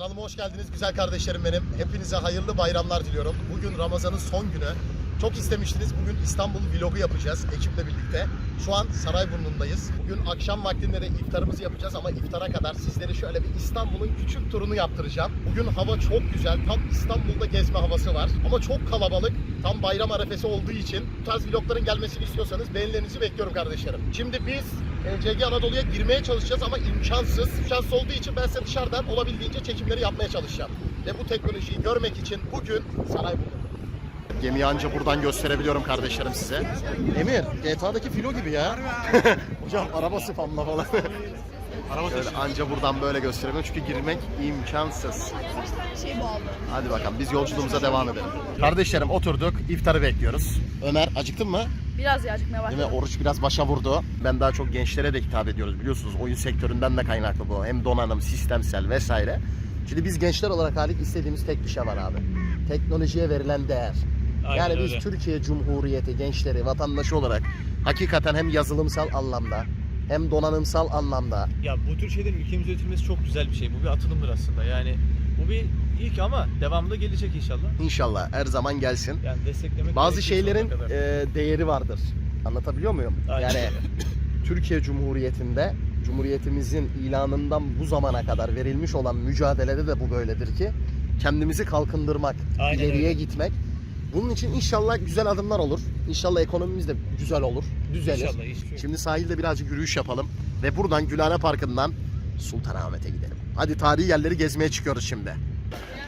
Kanalıma hoş geldiniz güzel kardeşlerim benim. Hepinize hayırlı bayramlar diliyorum. Bugün Ramazan'ın son günü. Çok istemiştiniz. Bugün İstanbul vlogu yapacağız ekiple birlikte. Şu an Sarayburnu'ndayız. Bugün akşam vaktinde de iftarımızı yapacağız ama iftara kadar sizlere şöyle bir İstanbul'un küçük turunu yaptıracağım. Bugün hava çok güzel. Tam İstanbul'da gezme havası var. Ama çok kalabalık. Tam bayram arefesi olduğu için bu tarz vlogların gelmesini istiyorsanız beğenilerinizi bekliyorum kardeşlerim. Şimdi biz CG Anadolu'ya girmeye çalışacağız ama imkansız. Şans olduğu için ben size dışarıdan olabildiğince çekimleri yapmaya çalışacağım. Ve bu teknolojiyi görmek için bugün Sarayburnu'dayım. Gemiyi anca buradan gösterebiliyorum kardeşlerim size. Emir, GTA'daki filo gibi ya. Hocam arabası fanla falan. Şöyle anca buradan böyle gösterebiliyorum çünkü girmek imkansız. şey. Hadi bakalım biz yolculuğumuza devam edelim. Kardeşlerim oturduk, iftarı bekliyoruz. Ömer acıktın mı? Biraz ya acıkmaya Değil mi? Oruç biraz başa vurdu. Ben daha çok gençlere de hitap ediyoruz biliyorsunuz. Oyun sektöründen de kaynaklı bu. Hem donanım, sistemsel vesaire. Şimdi biz gençler olarak Halik istediğimiz tek bir şey var abi. Teknolojiye verilen değer. Aynen yani biz öyle. Türkiye Cumhuriyeti gençleri, vatandaşı olarak hakikaten hem yazılımsal anlamda hem donanımsal anlamda Ya bu tür şeylerin ülkemize üretilmesi çok güzel bir şey. Bu bir atılımdır aslında. Yani bu bir ilk ama devamlı gelecek inşallah. inşallah her zaman gelsin. Yani desteklemek Bazı şeylerin sonuna kadar. e, değeri vardır. Anlatabiliyor muyum? Aynen Yani. Türkiye Cumhuriyeti'nde Cumhuriyetimizin ilanından bu zamana kadar verilmiş olan mücadelede de bu böyledir ki kendimizi kalkındırmak, Aynen ileriye öyle. gitmek. Bunun için inşallah güzel adımlar olur. İnşallah ekonomimiz de güzel olur, düzelir. İnşallah şey. Şimdi sahilde birazcık yürüyüş yapalım ve buradan Gülhane Parkı'ndan Sultanahmet'e gidelim. Hadi tarihi yerleri gezmeye çıkıyoruz şimdi.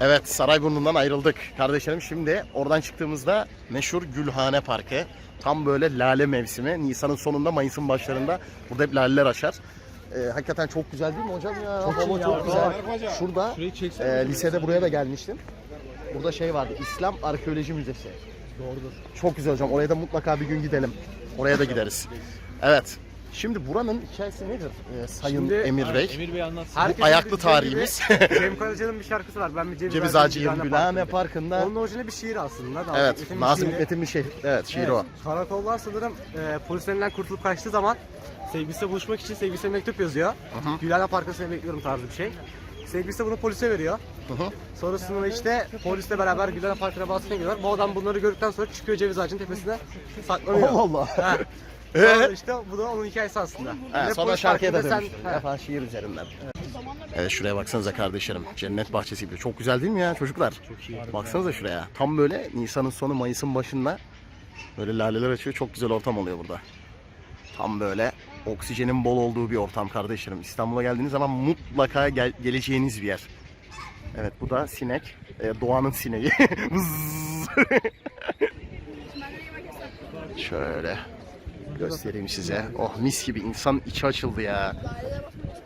Evet Sarayburnu'ndan ayrıldık kardeşlerim. Şimdi oradan çıktığımızda meşhur Gülhane Parkı. Tam böyle lale mevsimi. Nisan'ın sonunda Mayıs'ın başlarında burada hep laleler açar. Ee, hakikaten çok güzel değil mi hocam ya? Çok, ya. çok güzel. Şurada e, lisede buraya da gelmiştim. Burada şey vardı. İslam Arkeoloji Müzesi. Doğrudur. Çok güzel hocam. Oraya da mutlaka bir gün gidelim. Oraya da gideriz. Evet. Şimdi buranın hikayesi nedir ee, Sayın Şimdi- Emir Bey? Emir Bey anlatsın. Herkesin ayaklı bildiği tarihimiz. gibi Cem Karaca'nın bir şarkısı var. Ben bir Ceviz, Ceviz Ağacıyım Gülhane Parkı'nda. Onun orijinali bir şiir aslında. Nazım Evet, Hikmet'in bir Nazım şiiri. Hikmet'in bir şey. Evet, şiir o. Karakoldan sanırım e, polislerinden kurtulup kaçtığı zaman sevgilisiyle buluşmak için sevgilisine mektup yazıyor. hı. Gülhane Parkı'nda seni bekliyorum tarzı bir şey. Sevgilisi de bunu polise veriyor. Hı hı. Sonrasında işte polisle beraber Gülhane Parkı'na baskına geliyorlar. Bu adam bunları gördükten sonra çıkıyor ceviz ağacının tepesine saklanıyor. Allah Allah. Ee? İşte bu da onun hikayesi aslında. He, sonra şarkıya da dönmüştür. Sen, Yapan şiir üzerinden. Evet şuraya baksanıza kardeşlerim. Cennet bahçesi gibi. Çok güzel değil mi ya çocuklar? Çok iyi. Baksanıza şuraya. Tam böyle Nisan'ın sonu Mayıs'ın başında böyle laleler açıyor. Çok güzel ortam oluyor burada. Tam böyle oksijenin bol olduğu bir ortam kardeşlerim. İstanbul'a geldiğiniz zaman mutlaka gel- geleceğiniz bir yer. Evet bu da sinek. Ee, doğanın sineği. Şöyle göstereyim size. Oh mis gibi insan içi açıldı ya.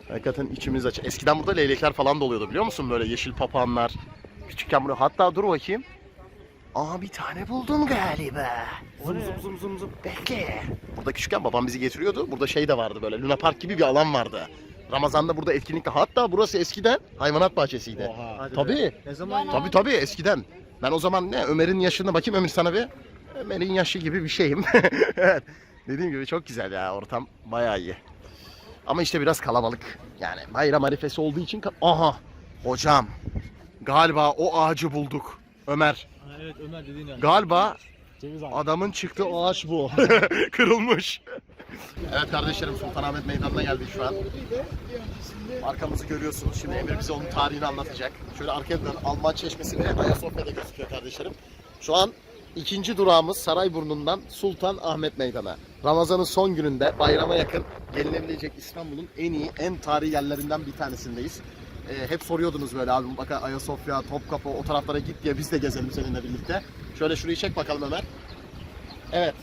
Hakikaten içimiz aç. Eskiden burada leylekler falan da oluyordu biliyor musun? Böyle yeşil papağanlar. Küçükken buraya. Hatta dur bakayım. Aa bir tane buldum galiba. Zum zum zum zum zum. Bekle. Burada küçükken babam bizi getiriyordu. Burada şey de vardı böyle Luna Park gibi bir alan vardı. Ramazan'da burada etkinlikte. Hatta burası eskiden hayvanat bahçesiydi. Oha. Tabii. Ne zaman Tabii tabii eskiden. Ben o zaman ne Ömer'in yaşına bakayım Ömer sana bir. Ömer'in yaşı gibi bir şeyim. evet. Dediğim gibi çok güzel ya ortam bayağı iyi. Ama işte biraz kalabalık. Yani bayram arifesi olduğu için Aha! Hocam galiba o ağacı bulduk. Ömer Ha, evet Ömer dediğin an. galiba Ceviz ağacı. adamın çıktığı ağaç bu. Kırılmış. Evet kardeşlerim Sultanahmet Meydanı'na geldik şu an. Arkamızı görüyorsunuz. Şimdi Emir bize onun tarihini anlatacak. Şöyle arkaya dön. Alman Çeşmesi ve Ayasofya'da gözüküyor kardeşlerim. Şu an ikinci durağımız Sarayburnu'ndan Sultan Ahmet Meydanı. Ramazan'ın son gününde bayrama yakın gelinebilecek İstanbul'un en iyi, en tarihi yerlerinden bir tanesindeyiz. Ee, hep soruyordunuz böyle abi mutlaka Ayasofya, Topkapı o taraflara git diye biz de gezelim seninle birlikte. Şöyle şurayı çek bakalım Ömer. Evet.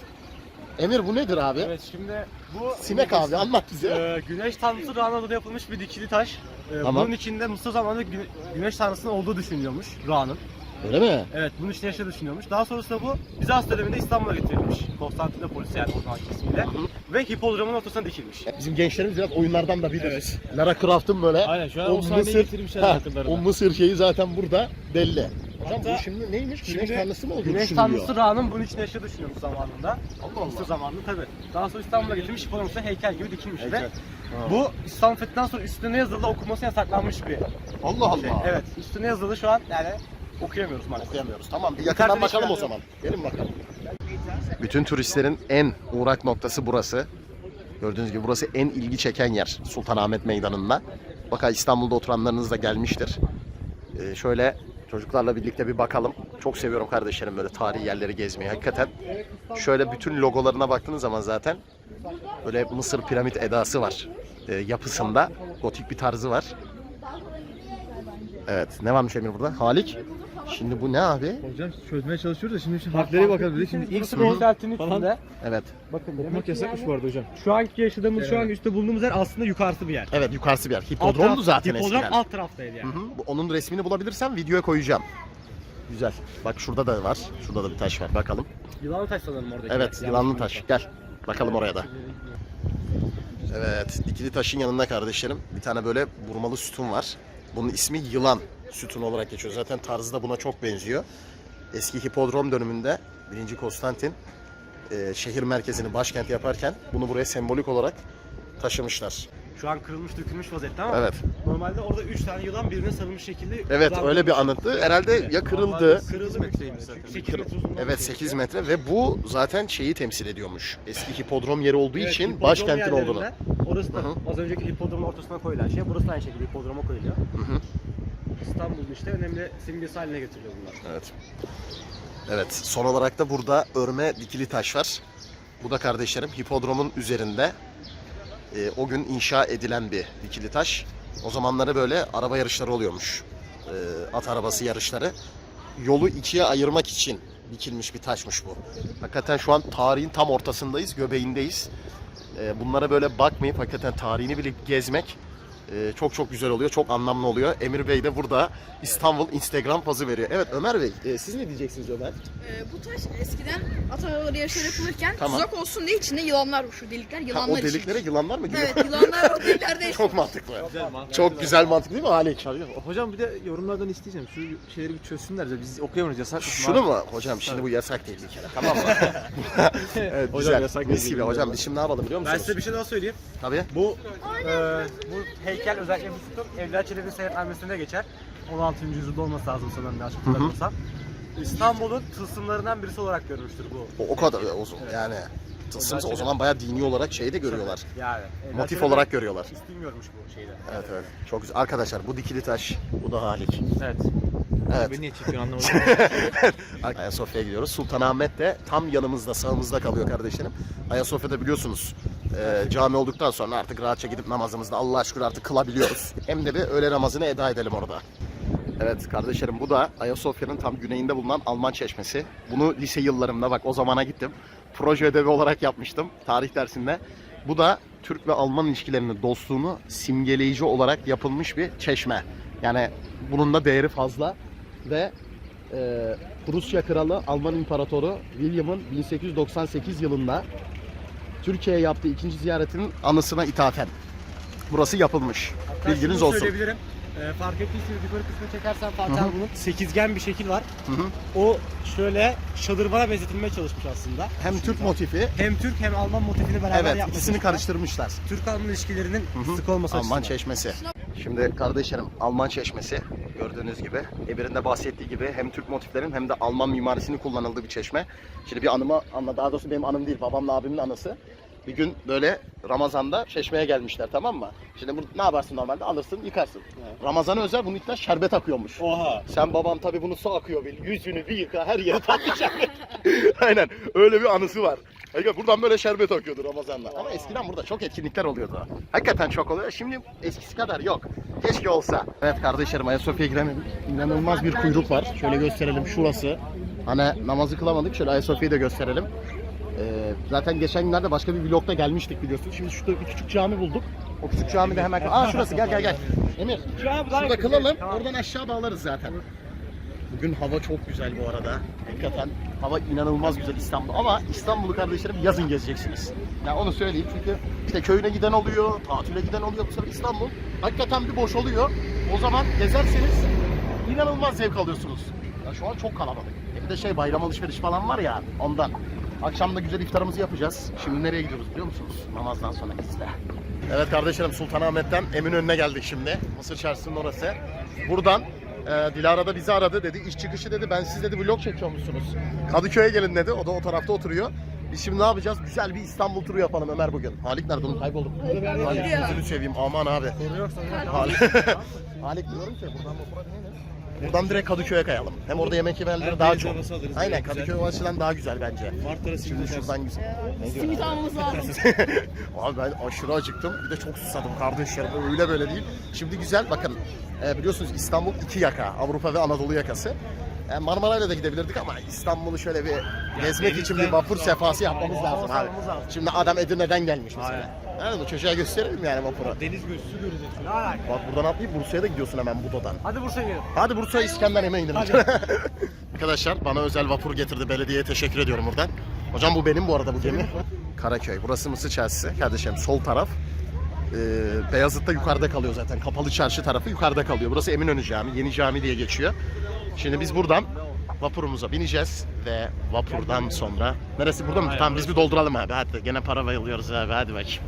Emir bu nedir abi? Evet şimdi bu Sinek abi anlat bize. Ee, güneş tanrısı Ra'nın yapılmış bir dikili taş. Ee, Tamam. Bunun içinde Mısır zamanında gü- güneş tanrısının olduğu düşünülüyormuş Ra'nın. Öyle mi? Evet bunun içinde yaşadığı düşünülüyormuş. Daha sonrasında bu Bizans döneminde İstanbul'a getirilmiş. Konstantinopolis yani o zamanki ismiyle. Ve hipodromun ortasına dikilmiş. Bizim gençlerimiz biraz oyunlardan da bilir. Lara Croft'un böyle Aynen şu an o, sahneyi getirmişler ha, yakınlarına. o Mısır şeyi zaten burada belli. Hocam Hatta- bu şimdi neymiş? Güneş Şimdi tanrısı mı olduğu Güneş tanrısı Ra'nın bunun içinde yaşadığı düşünülüyormuş zamanında. Allah Mısır Allah. zamanında tabi. Daha sonra İstanbul'a getirmiş hipodromda heykel gibi dikilmiş. Ve bu İstanbul fethinden sonra üstüne ne yazılı okunması yasaklanmış bir Allah Şey, Allah. evet. Üstüne yazılı şu an yani okuyamıyoruz maalesef. Okuyamıyoruz. Tamam bir yakından bakalım o geldi. zaman. Gelin bakalım. Bütün turistlerin en uğrak noktası burası. Gördüğünüz gibi burası en ilgi çeken yer Sultanahmet Meydanı'nda. Baka İstanbul'da oturanlarınız da gelmiştir. Ee, şöyle çocuklarla birlikte bir bakalım. Çok seviyorum kardeşlerim böyle tarihi yerleri gezmeyi. Hakikaten şöyle bütün logolarına baktığınız zaman zaten böyle Mısır piramit edası var. Ee, yapısında gotik bir tarzı var. Evet. Ne varmış Emir burada? Halik. Şimdi bu ne abi? Hocam çözmeye çalışıyoruz da şimdi, şimdi harflere bakalım dedik. Şimdi konsertin falan. üstünde. Evet. Bakın okumak yasakmış bu arada hocam. Şu anki yaşadığımız, şu an üstte bulunduğumuz yer aslında yukarısı bir yer. Evet yukarısı bir yer. Alt Hipodromdu taraf- zaten Hipodrom eskiden. alt taraftaydı yani. Hı hı. Bu- Onun resmini bulabilirsem videoya koyacağım. Güzel. Bak şurada da var. Şurada da bir taş var. Bakalım. Yılanlı taş sanırım oradaki. Evet, Yanlış yılanlı bilmiyorsam. taş. Gel. Bakalım oraya da. Evet, dikili taşın yanında kardeşlerim bir tane böyle vurmalı sütun var. Bunun ismi yılan sütun olarak geçiyor. Zaten tarzı da buna çok benziyor. Eski hipodrom döneminde 1. Konstantin e, şehir merkezini başkent yaparken bunu buraya sembolik olarak taşımışlar. Şu an kırılmış, dökülmüş vaziyette ama Evet. normalde orada 3 tane yılan birbirine sarılmış şekilde Evet öyle bir anıttı. Herhalde ya kırıldı. Kırıldı metreymiş zaten. 8 metre uzunluğunda Evet bir şey. 8 metre ve bu zaten şeyi temsil ediyormuş. Eski hipodrom yeri olduğu Evet, için hipodrom başkentin olduğunu. Orası da Hı hı. az önceki hipodromun ortasına koyulan şey. Burası da aynı şekilde hipodroma koyuluyor. Hı hı. İstanbul'un işte önemli simgesi haline getiriliyor bunlar. Evet. Evet son olarak da burada örme dikili taş var. Bu da kardeşlerim hipodromun üzerinde e, o gün inşa edilen bir dikili taş. O zamanları böyle araba yarışları oluyormuş. E, at arabası yarışları. Yolu ikiye ayırmak için dikilmiş bir taşmış bu. Hakikaten şu an tarihin tam ortasındayız, göbeğindeyiz. E, bunlara böyle bakmayıp hakikaten tarihini bilip gezmek e, çok çok güzel oluyor, çok anlamlı oluyor. Emir Bey de burada İstanbul Instagram pozı veriyor. Evet Ömer Bey, e, siz ne diyeceksiniz Ömer? Ee, bu taş eskiden at arabaları yarışları yapılırken Tamam. tuzak olsun diye içinde yılanlar var. Şu delikler Ha, yılanlar o deliklere için. yılanlar mı giriyor? Evet yılanlar o deliklerde yaşıyor. çok mantıklı. Güzel. Çok güzel mantık değil mi Halik? Hocam bir de yorumlardan isteyeceğim. Şu şeyleri bir çözsünler de biz okuyamıyoruz yasak. Şunu mu? Hocam şimdi bu yasak değil bir kere. Tamam mı? evet, Hocam güzel. yasak Mis değil, gibi. Hocam biz şimdi ne yapalım biliyor Ben musunuz? size bir şey daha söyleyeyim. Tabii. Bu e, bu heykel özellikle bu sütun Evliya Çelebi'nin seyahatnamesinde geçer. 16. yüzyılda olması lazım sanırım yanlış hatırlamıyorsam. İstanbul'un tılsımlarından birisi olarak görmüştür bu. O, o kadar o, yani. Tılsımsa o zaman bayağı dini olarak şey de görüyorlar. Yani. Motif Çelebi olarak görüyorlar. İstilmiyormuş bu şeyde. Evet evet. Çok güzel. Arkadaşlar bu dikili taş. Bu da Halik. Evet. Evet. Beni niye çekiyorsun anlamadım. Ayasofya'ya gidiyoruz. Sultanahmet de tam yanımızda, sağımızda kalıyor kardeşlerim. Ayasofya'da biliyorsunuz e, cami olduktan sonra artık rahatça gidip namazımızda Allah'a şükür artık kılabiliyoruz. Hem de bir öğle namazını eda edelim orada. Evet kardeşlerim bu da Ayasofya'nın tam güneyinde bulunan Alman çeşmesi. Bunu lise yıllarımda bak o zamana gittim. Proje ödevi olarak yapmıştım tarih dersinde. Bu da Türk ve Alman ilişkilerinin dostluğunu simgeleyici olarak yapılmış bir çeşme. Yani bunun da değeri fazla ve e, Rusya Kralı Alman İmparatoru William'ın 1898 yılında Türkiye'ye yaptığı ikinci ziyaretinin anısına ithafen burası yapılmış. Hatta Bilginiz olsun. söyleyebilirim. E, fark ettiyseniz yukarı kısmına çekersen Fatih abi bunun sekizgen bir şekil var. Hı hı. O şöyle şadırvana benzetilmeye çalışmış aslında. Hem Türk motifi, Hem Türk hem Alman motifini beraber evet yapmış. ikisini karıştırmışlar. Türk-Alman ilişkilerinin Hı hı. sık olması Alman açısından. çeşmesi. Şimdi kardeşlerim Alman çeşmesi gördüğünüz gibi Emir'in de bahsettiği gibi hem Türk motiflerin hem de Alman mimarisinin kullanıldığı bir çeşme. Şimdi bir anımı anla daha doğrusu benim anım değil babamla abimin anısı. Bir gün böyle Ramazan'da çeşmeye gelmişler tamam mı? Şimdi bu ne yaparsın normalde alırsın yıkarsın. Ramazan'a özel bunun içinden şerbet akıyormuş. Oha. Sen babam tabi bunu su akıyor bil. Yüzünü bir yıka her yeri tatlı şerbet. Aynen öyle bir anısı var. Hakikaten buradan böyle şerbet akıyordu Ramazan'da. Ama eskiden burada çok etkinlikler oluyordu. Hakikaten çok oluyor. Şimdi eskisi kadar yok. Keşke olsa. Evet kardeşlerim Ayasofya'ya giremedim. İnanılmaz bir kuyruk var. Şöyle gösterelim şurası. Hani namazı kılamadık. Şöyle Ayasofya'yı da gösterelim. Ee, zaten geçen günlerde başka bir vlogda gelmiştik biliyorsunuz. Şimdi şurada bir küçük cami bulduk. O küçük cami de hemen... Aa şurası gel gel gel. Emir. Şurada kılalım. Oradan aşağı bağlarız zaten. Bugün hava çok güzel bu arada. Hakikaten hava inanılmaz güzel İstanbul. Ama İstanbul'u kardeşlerim yazın gezeceksiniz. Yani onu söyleyeyim çünkü işte köyüne giden oluyor, tatile giden oluyor. Bu sefer İstanbul hakikaten bir boş oluyor. O zaman gezerseniz inanılmaz zevk alıyorsunuz. Ya şu an çok kalabalık. E Bir de şey bayram alışveriş falan var ya ondan. Akşam da güzel iftarımızı yapacağız. Şimdi nereye gidiyoruz biliyor musunuz? Namazdan sonra izle. Evet kardeşlerim Sultanahmet'ten Eminönü'ne geldik şimdi. Mısır Çarşısı'nın orası. Buradan e, Dilara da bizi aradı dedi. iş çıkışı dedi. Ben siz dedi vlog çekiyormuşsunuz. Kadıköy'e gelin dedi. O da o tarafta oturuyor. Biz şimdi ne yapacağız? Güzel bir İstanbul turu yapalım Ömer bugün. Halik nerede oğlum? Kayboldum. Halik gözünü seveyim. Aman abi. Halik, Halik diyorum ki buradan vapura binelim. Buradan direkt Kadıköy'e kayalım. Hem orada yemek yemeleri daha çok. Aynen. Kadıköy o açıdan daha güzel bence. Mart'ta Şimdi şuradan güzel. Ne diyorsun? Simit almamız lazım. Abi ben aşırı acıktım. Bir de çok susadım kardeşlerim. Öyle böyle değil. Şimdi güzel bakın. e, biliyorsunuz İstanbul iki yaka. Avrupa ve Anadolu yakası. E, Marmaray'la da gidebilirdik ama İstanbul'u şöyle bir gezmek için bir vapur sefası yapmamız lazım abi. Şimdi adam Edirne'den gelmiş mesela. Bu çocuğa gösterelim yani vapuru. Deniz gözüsü göreceksin. Bak buradan atlayıp Bursa'ya da gidiyorsun hemen Buda'dan. Hadi Bursa'ya gidelim. Hadi Bursa İskender yemeğe indirin. Arkadaşlar bana özel vapur getirdi. Belediyeye teşekkür ediyorum buradan. Hocam bu benim bu arada bu gemi. Karaköy. Burası Mısır Çarşısı. Kardeşim sol taraf. Ee, Beyazıt'ta yukarıda kalıyor zaten. Kapalı çarşı tarafı yukarıda kalıyor. Burası Eminönü Cami. Yeni cami diye geçiyor. Şimdi biz buradan vapurumuza bineceğiz ve vapurdan sonra neresi burada mı? Tamam biz bir dolduralım abi. Hadi gene para bayılıyoruz abi. Hadi bakayım.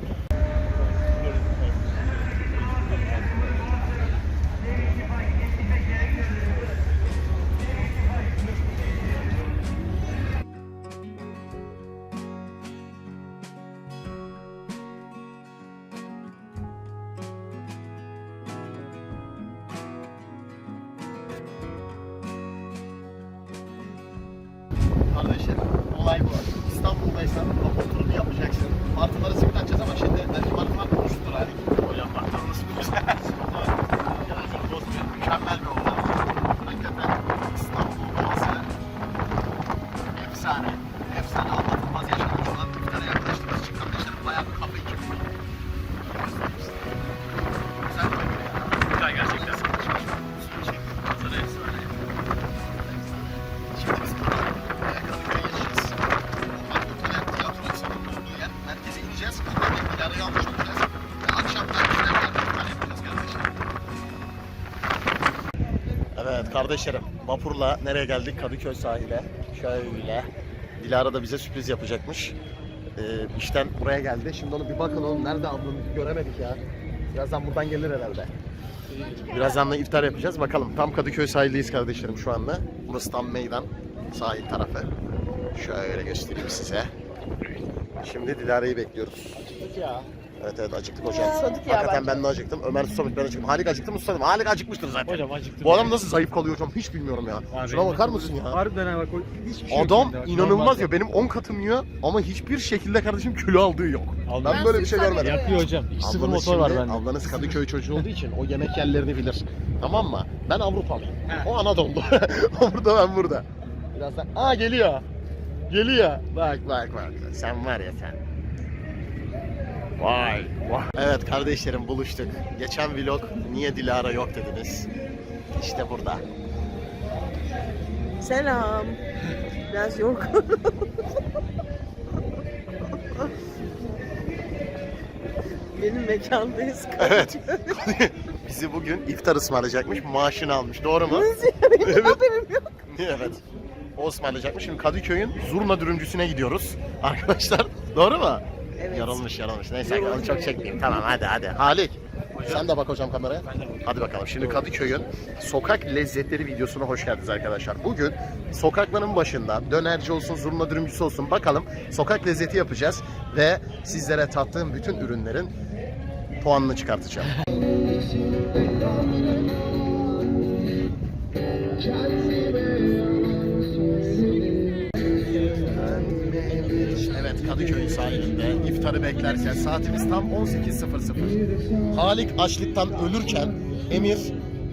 Kardeşim olay bu. İstanbul'daysan vapur yapacaksın. Martıları simit açacağız ama şimdi belki martılar konuştur hani. Kardeşlerim vapurla nereye geldik? Kadıköy sahile. Şöyle. Dilara da bize sürpriz yapacakmış. Ee, işten buraya geldi. Şimdi onu bir bakın oğlum nerede ablanı göremedik ya. Birazdan buradan gelir herhalde. Birazdan da iftar yapacağız. Bakalım tam Kadıköy sahildeyiz kardeşlerim şu anda. Burası tam meydan. Sahil tarafı. Şöyle göstereyim size. Şimdi Dilara'yı bekliyoruz. ya. Evet evet acıktık hocam. Susadık ya Hakikaten bence. ben de acıktım. Ömer susamış ben acıktım. Halik acıktı mı susadım. Halik acıkmıştır zaten. Hocam acıktım. Bu adam nasıl zayıf kalıyor hocam hiç bilmiyorum ya. Abi, Şuna bakar mısın ya? Harbiden ha bak o hiçbir şey yok Adam bak. inanılmaz ya benim 10 katım yiyor ama hiçbir şekilde kardeşim kilo aldığı yok. Ben Ben böyle bir şey süt görmedim. Yapıyor hocam. 2-0 Ablanız motor var şimdi- bende. Ablanız Kadıköy çocuğu olduğu için o yemek yerlerini bilir. Tamam mı? Ben Avrupalıyım. O Anadolu. o burada ben burada. Birazdan... Aa geliyor. Geliyor. Bak bak bak. Sen var ya sen. Vay vay. Evet kardeşlerim buluştuk. Geçen vlog niye Dilara yok dediniz. İşte burada. Selam. Biraz yorgun. Benim mekandayız. Evet. Bizi bugün iftar ısmarlayacakmış. Maaşını almış. Doğru mu? Benim Evet. haberim yok. Evet. O ısmarlayacakmış. Şimdi Kadıköy'ün zurna dürümcüsüne gidiyoruz. Arkadaşlar doğru mu? Evet. Yarılmış yarılmış. Neyse Yorulmuş. onu çok çekmeyeyim. Tamam hadi hadi. Halik. Sen de bak hocam kameraya. Hadi bakalım. Şimdi Kadıköy'ün sokak lezzetleri videosuna hoş geldiniz arkadaşlar. Bugün sokakların başında dönerci olsun, zurna dürümcüsü olsun bakalım sokak lezzeti yapacağız ve sizlere tattığım bütün ürünlerin puanını çıkartacağım. Kadıköy sahilinde iftarı beklerken saatimiz tam 18.00. Halik açlıktan ölürken Emir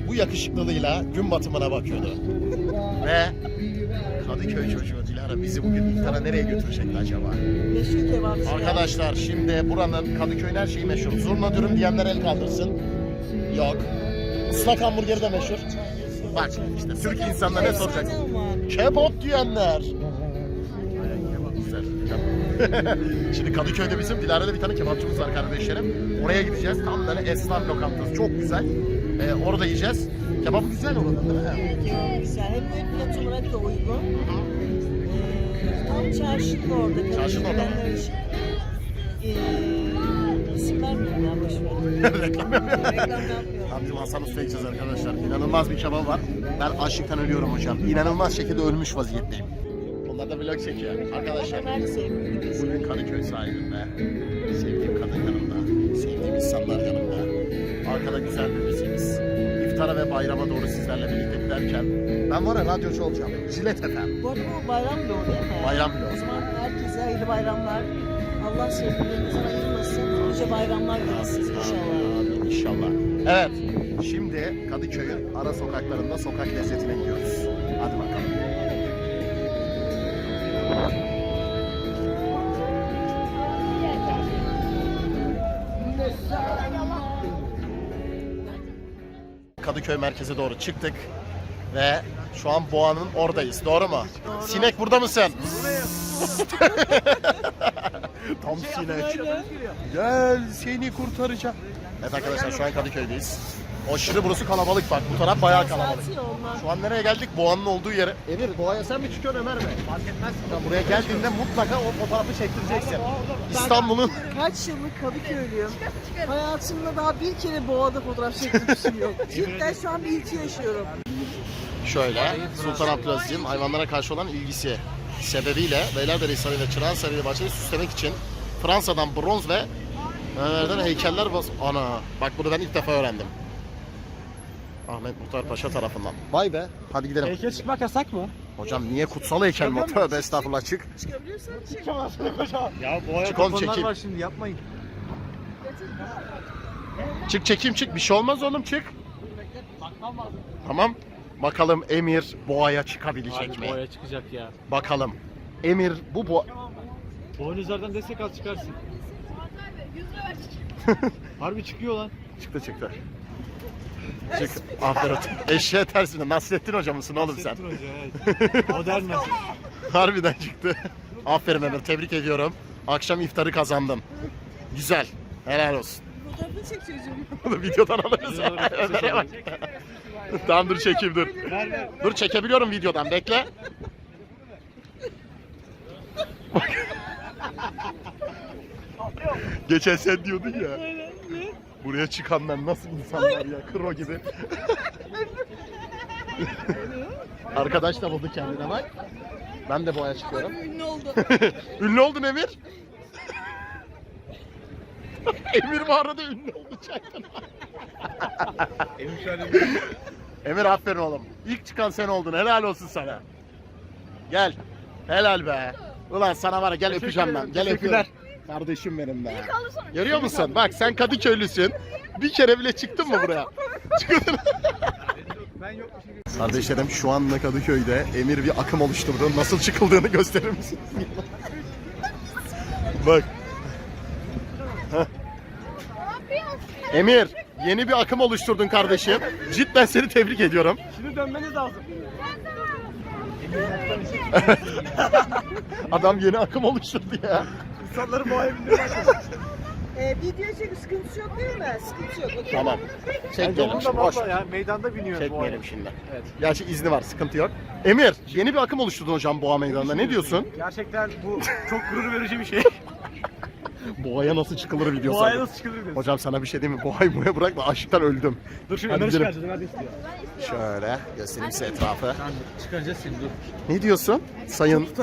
bu yakışıklılığıyla gün batımına bakıyordu. Ve Kadıköy çocuğu Dilara bizi bugün iftara nereye götürecek acaba? Meşhur kebapçı. Arkadaşlar şimdi buranın Kadıköy'ün her şeyi meşhur. Zurna dürüm diyenler el kaldırsın. Yok. Islak hamburgeri de meşhur. Bak işte Türk insanlar ne soracak? Kebap diyenler. Şimdi Kadıköy'de bizim Dilara'da bir tane kebapçımız var kardeşlerim. Oraya gideceğiz. Tam böyle esnaf lokantası. Çok güzel. Ee, orada yiyeceğiz. Kebap güzel oranın değil mi? Evet, güzel. Hem de fiyat olarak da uygun. Ee, tam çarşının orada. Çarşının orada? Ee, isimler vermiyorum ya boşver. Reklam yapmıyorum. Tam bizim Hasan Usta'ya gideceğiz arkadaşlar. İnanılmaz bir kebap var. Ben açlıktan ölüyorum hocam. İnanılmaz şekilde ölmüş vaziyetteyim. Onlar da vlog çekiyor. Arkadaşlar bugün Kadıköy sahilinde. Sevdiğim kadın yanımda. Sevdiğim insanlar yanımda. Arkada güzel bir müziğimiz. İftara ve bayrama doğru sizlerle birlikte giderken ben var ya radyocu olacağım. Jilet efendim. Bu arada bu bayram o değil mi? Bayram O vlogu. zaman herkese hayırlı bayramlar. Allah sevdiklerinizden ayırmasın. Nice bayramlar dilesin inşallah. Amin inşallah. Evet. Şimdi Kadıköy'ün ara sokaklarında sokak lezzetine gidiyoruz. Hadi bakalım. Kadıköy merkeze doğru çıktık ve şu an Boğa'nın oradayız. Doğru mu? Sinek burada mısın? Tam sinek. Gel seni kurtaracağım. Evet arkadaşlar şu an Kadıköy'deyiz. Aşırı burası kalabalık bak. Bu taraf bayağı kalabalık. Ya. Şu an nereye geldik? Boğa'nın olduğu yere. Emir Boğa'ya sen mi çıkıyorsun Ömer mi? Fark etmez. buraya geldiğinde mutlaka o fotoğrafı çektireceksin. İstanbul'un Kaç yıllık Kadıköylüyüm. Hayatımda daha bir kere Boğa'da fotoğraf çekmişim yok. Cidden şu an bir ilki yaşıyorum. şöyle Sultan Abdülaziz'in hayvanlara karşı olan ilgisi sebebiyle Beylerbeyi Sarayı ve Çırağan Sarayı bahçeyi süslemek için Fransa'dan bronz ve Ömer'den heykeller bas... Ana bak bunu ben ilk defa öğrendim. Ahmet Muhtar Paşa tarafından. Vay be. Hadi gidelim. Heykel çıkmak yasak mı? Hocam niye kutsal heykel mi? Tövbe estağfurullah çık. Ya boya Çık oğlum, var şimdi yapmayın. Çık çekeyim çık. Bir şey olmaz oğlum çık. Tamam. Bakalım Emir boğaya çıkabilecek Abi mi? boya çıkacak ya. Bakalım. Emir bu bo... Boynuzlardan destek al çıkarsın. Harbi çıkıyor lan. Çıktı çıktı. Çık. Aferin. Eşeğe tersine. Nasrettin hoca mısın oğlum sen? Nasrettin Hoca, evet. Modern Nasrettin. Harbiden çıktı. Aferin Emir. Tebrik ediyorum. Akşam iftarı kazandın. Güzel. Helal olsun. Fotoğrafını çek çocuğum. Bunu videodan alırız. Ömer'e bak. tamam dur çekeyim dur. Dur çekebiliyorum videodan bekle. Geçen sen diyordun ya. Buraya çıkanlar nasıl insanlar ya kro gibi. Arkadaş da buldu kendine bak. Ben de boya çıkıyorum. Ünlü oldu. ünlü oldun Emir. Emir bu arada ünlü oldu çaktın. Emir aferin oğlum. İlk çıkan sen oldun. Helal olsun sana. Gel. Helal be. Ulan sana var ya gel öpeceğim ben. Gel öpüyorum. Kardeşim benim be. Görüyor musun? Bak sen Kadıköylüsün. Bir kere bile çıktın mı buraya? Çıkmadın. Kardeşlerim şu anda Kadıköy'de Emir bir akım oluşturdu. Nasıl çıkıldığını gösterir misiniz? Bak. Heh. Emir, yeni bir akım oluşturdun kardeşim. Cidden seni tebrik ediyorum. Şimdi dönmeniz lazım. Adam yeni akım oluşturdu ya. İnsanları bindirmek. Ee, video çek sıkıntısı yok değil mi? Sıkıntı yok. okey. Tamam. Çekmeyelim şimdi. Boş. valla ya. Meydanda biniyoruz boğaya. Çekmeyelim şimdi. Evet. Gerçi izni var, sıkıntı yok. Emir, yeni bir akım oluşturdun hocam Boğa Meydanı'nda. Ne diyorsun? Gerçekten bu çok gurur verici bir şey. Boğa'ya nasıl çıkılır videosu. Boğaya nasıl çıkılır diyorsun. Hocam sana bir şey diyeyim mi? Boğayı boya bırak da açlıktan öldüm. Dur şimdi Ömer'i gidelim. çıkaracağız. Ömer de istiyor. Şöyle göstereyim size etrafı. Çıkaracağız şimdi dur. Ne diyorsun? Sayın.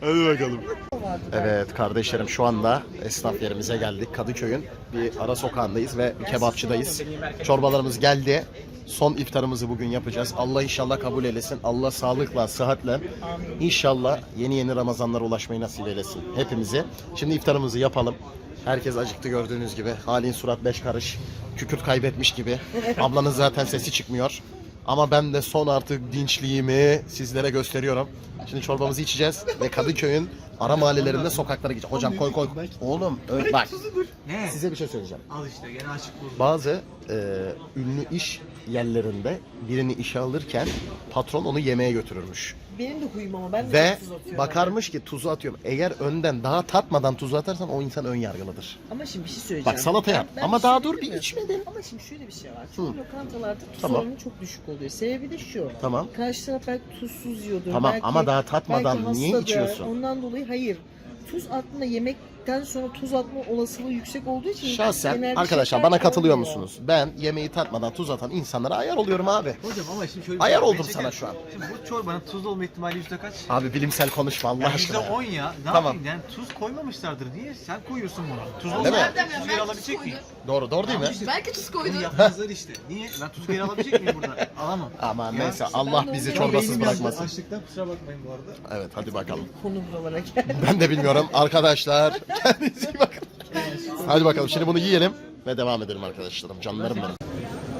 Hadi bakalım. Evet kardeşlerim şu anda esnaf yerimize geldik. Kadıköy'ün bir ara sokağındayız ve bir kebapçıdayız. Çorbalarımız geldi. Son iftarımızı bugün yapacağız. Allah inşallah kabul eylesin. Allah sağlıkla, sıhhatle inşallah yeni yeni Ramazanlara ulaşmayı nasip eylesin hepimize. Şimdi iftarımızı yapalım. Herkes acıktı gördüğünüz gibi. Halin surat beş karış. Kükürt kaybetmiş gibi. Ablanın zaten sesi çıkmıyor. Ama ben de son artık dinçliğimi sizlere gösteriyorum. Şimdi çorbamızı içeceğiz ve Kadıköy'ün ara mahallelerinde sokaklara gideceğiz. Hocam koy koy. Oğlum öyle bak. Size bir şey söyleyeceğim. Al işte gene açık buldum. Bazı e, ünlü iş yerlerinde birini işe alırken patron onu yemeğe götürürmüş. Benim de huyum ama ben de Ve çok tuz atıyorum. bakarmış ki tuzu atıyorum. Eğer önden daha tatmadan tuzu atarsan o insan ön yargılıdır. Ama şimdi bir şey söyleyeceğim. Bak salata yap. Ben- ben Ama şey daha dur bir içmedin. Ama şimdi şöyle bir şey var. Çünkü lokantalarda tuz Tamam. oranı çok düşük oluyor. Sebebi de şu. Tamam. Karşı taraf belki tuzsuz yiyordur. Tamam, belki, ama daha tatmadan niye hastadır. içiyorsun? Ondan dolayı hayır. Tuz aslında yemek yedikten sonra tuz atma olasılığı yüksek olduğu için Şahsen arkadaşlar şeker bana katılıyor olmuyor. musunuz? Ben yemeği tatmadan tuz atan insanlara ayar oluyorum abi. Hocam ama şimdi şöyle bir Ayar oldum sana şu an. Şimdi bu çorbanın tuzlu olma ihtimali yüzde kaç? Abi bilimsel konuşma Allah Ya yüzde aşkına. on ya. Ne Tamam. yapayım yani tuz koymamışlardır diye sen koyuyorsun bunu. Tuz Değil mi? olmadan Nereden tuz geri alabilecek miyim? Doğru doğru değil mi? Belki tuz koydu. Bunu yapmazlar işte. Niye? Ben tuz geri alabilecek miyim burada? Alamam. Aman Ya, neyse ben Allah de bizi onu- çorbasız Beynim yandı. bırakmasın. Açlıktan kusura bakmayın bu arada. Evet hadi bakalım. Konu buralara Ben de bilmiyorum arkadaşlar. Kendinize iyi bakın. Hadi bakalım şimdi bunu yiyelim ve devam edelim arkadaşlarım. Canlarım benim.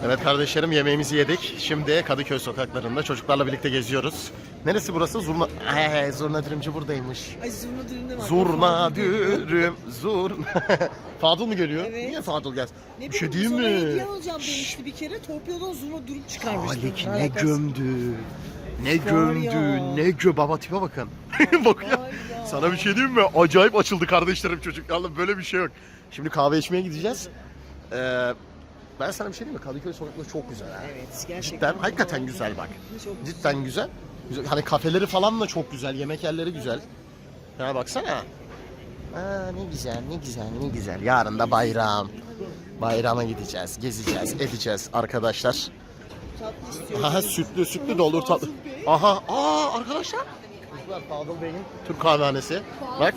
Evet kardeşlerim yemeğimizi yedik. Şimdi Kadıköy sokaklarında çocuklarla birlikte geziyoruz. Neresi burası? Zurna... Ee, zurna dürümcü buradaymış. Ay zurna dürümde var. Zurna dürüm, zurna... Fadıl mı geliyor? Evet. Niye Fadıl gelsin? Ne Bir şey diyeyim mi? hediye alacağım demişti bir kere. Torpiyodan zurna dürüm çıkarmıştı. Halik ne gömdü. Ne gömdü, ne gö... Baba tipe bakın. Bak ya. Sana bir şey diyeyim mi? Acayip açıldı kardeşlerim çocuklarla. Böyle bir şey yok. Şimdi kahve içmeye gideceğiz. Ee, ben sana bir şey diyeyim mi? Kadıköy sokakları çok güzel ha. Evet gerçekten. Cidden, hakikaten güzel bak. Çok Cidden güzel. güzel. Hani kafeleri falan da çok güzel. Yemek yerleri güzel. Ya baksana. Aa, ne güzel, ne güzel, ne güzel. Yarın da bayram. Bayrama gideceğiz, gezeceğiz, edeceğiz arkadaşlar. tatlı istiyorum. Aha sütlü, sütlü de olur tatlı. Aha, aa arkadaşlar. Kızlar Fadıl Bey'in Türk kahvehanesi. Bak.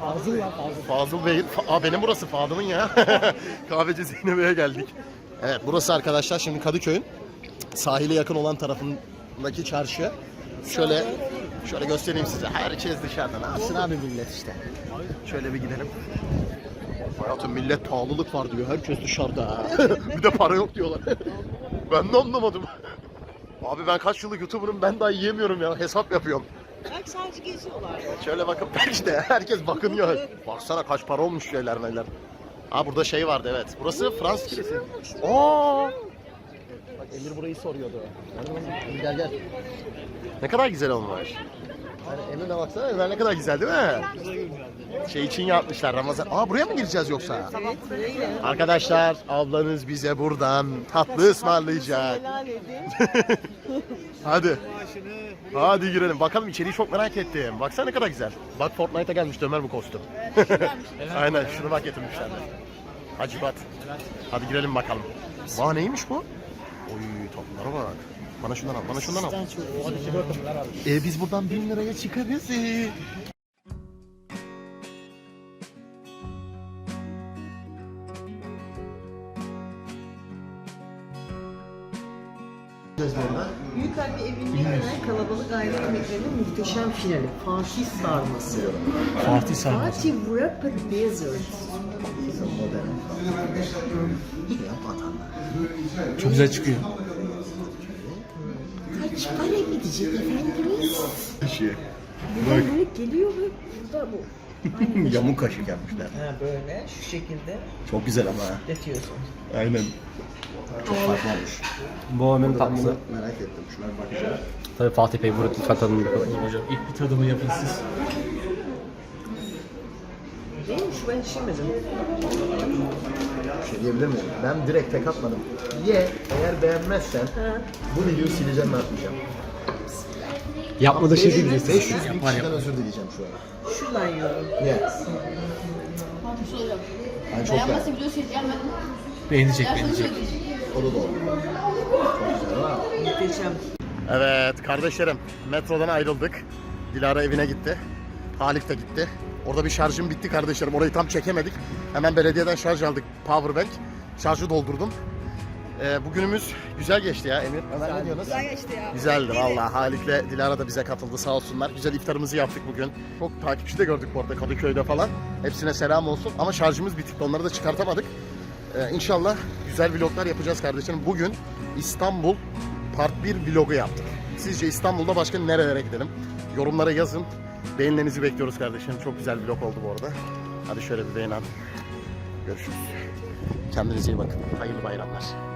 Fazıl ya fazıl. Fazıl Bey'in, Fa- aa benim burası Fadıl'ın ya. Kahveci Zeynep'e geldik. Evet burası arkadaşlar şimdi Kadıköy'ün sahile yakın olan tarafındaki çarşı. Şöyle şöyle göstereyim size. Herkes dışarıda. Ne yapsın abi millet işte. Şöyle bir gidelim. Hayatım millet pahalılık var diyor. Herkes dışarıda. bir de para yok diyorlar. ben de anlamadım. Abi ben kaç yıllık YouTuber'ım ben daha yiyemiyorum ya. Hesap yapıyorum. Belki sadece geziyorlar. Şöyle bakıp işte herkes bakınıyor. Baksana kaç para olmuş şeyler neler. Aa burada şey vardı evet. Burası Fransız kilisi. Aa! Bak Emir burayı soruyordu. Hadi gel gel. Ne kadar güzel olmuş. Yani Emir'e baksana Ömer ne kadar güzel değil mi? Şey için yapmışlar Ramazan. Aa buraya mı gireceğiz yoksa? Evet buraya. Arkadaşlar ablanız bize buradan tatlı ısmarlayacak. Hadi. Hadi girelim. Bakalım içeriği çok merak ettim. Baksana ne kadar güzel. Bak Fortnite'a gelmiş Ömer bu kostüm. Aynen şunu bak getirmişler. Hacivat. Hadi girelim bakalım. Vaa neymiş bu? Oy tatlılara bak. Bana şundan al, bana şundan al. E biz buradan bin liraya çıkarız. e. Büyükanne evinde gelen kalabalık aile yemeklerinin muhteşem finali. Fatih sarması. Fatih sarması. Fatih Wrapper Dessert. Çok güzel çıkıyor. Kaç para gidecek efendimiz? Şey, Buradan böyle geliyor ve burada bu. Yamuk kaşık yapmışlar. Ha böyle şu şekilde Çok güzel ama. ha. yatıyorsun. Aynen. Çok farklı olmuş. Bu onun tatlısı. Merak ettim. Şuna bir bakacağım. Tabii Fatih Bey burada ilk tadını yapalım hocam. İlk bir tadımı yapın siz. Şu ben içemedim. Bir şey diyebilir miyim? Ben direkt tek atmadım. Ye. Eğer beğenmezsen bu videoyu sileceğim ve atmayacağım. Yapmadığı şey değil. 500 bin Yapar kişiden yapar. özür dileyeceğim şu an. Şuradan yiyorum. Ye. Fatih soracağım. Ben çok beğendim. Video sileceğim ben. Beğenecek şunu beğenecek. söyleyeceğim. O da doğru. Çok güzel ama. Muhteşem. Evet kardeşlerim metrodan ayrıldık. Dilara evine gitti. Halit de gitti. Orada bir şarjım bitti kardeşlerim. Orayı tam çekemedik. Hemen belediyeden şarj aldık. Powerbank. Şarjı doldurdum. Ee, bugünümüz güzel geçti ya Emir. Ömer ne diyorsunuz? Güzel geçti ya. Güzeldi valla. Halit'le Dilara da bize katıldı sağ olsunlar. Güzel iftarımızı yaptık bugün. Çok takipçi de gördük bu arada Kadıköy'de falan. Hepsine selam olsun. Ama şarjımız bitikti. Onları da çıkartamadık. Ee, inşallah güzel vloglar yapacağız kardeşlerim. Bugün İstanbul Part 1 vlogu yaptık. Sizce İstanbul'da başka nerelere gidelim? Yorumlara yazın. Beğenilerinizi bekliyoruz kardeşlerim. Çok güzel vlog oldu bu arada. Hadi şöyle bir beğen al. Görüşürüz. Kendinize iyi bakın. Hayırlı bayramlar.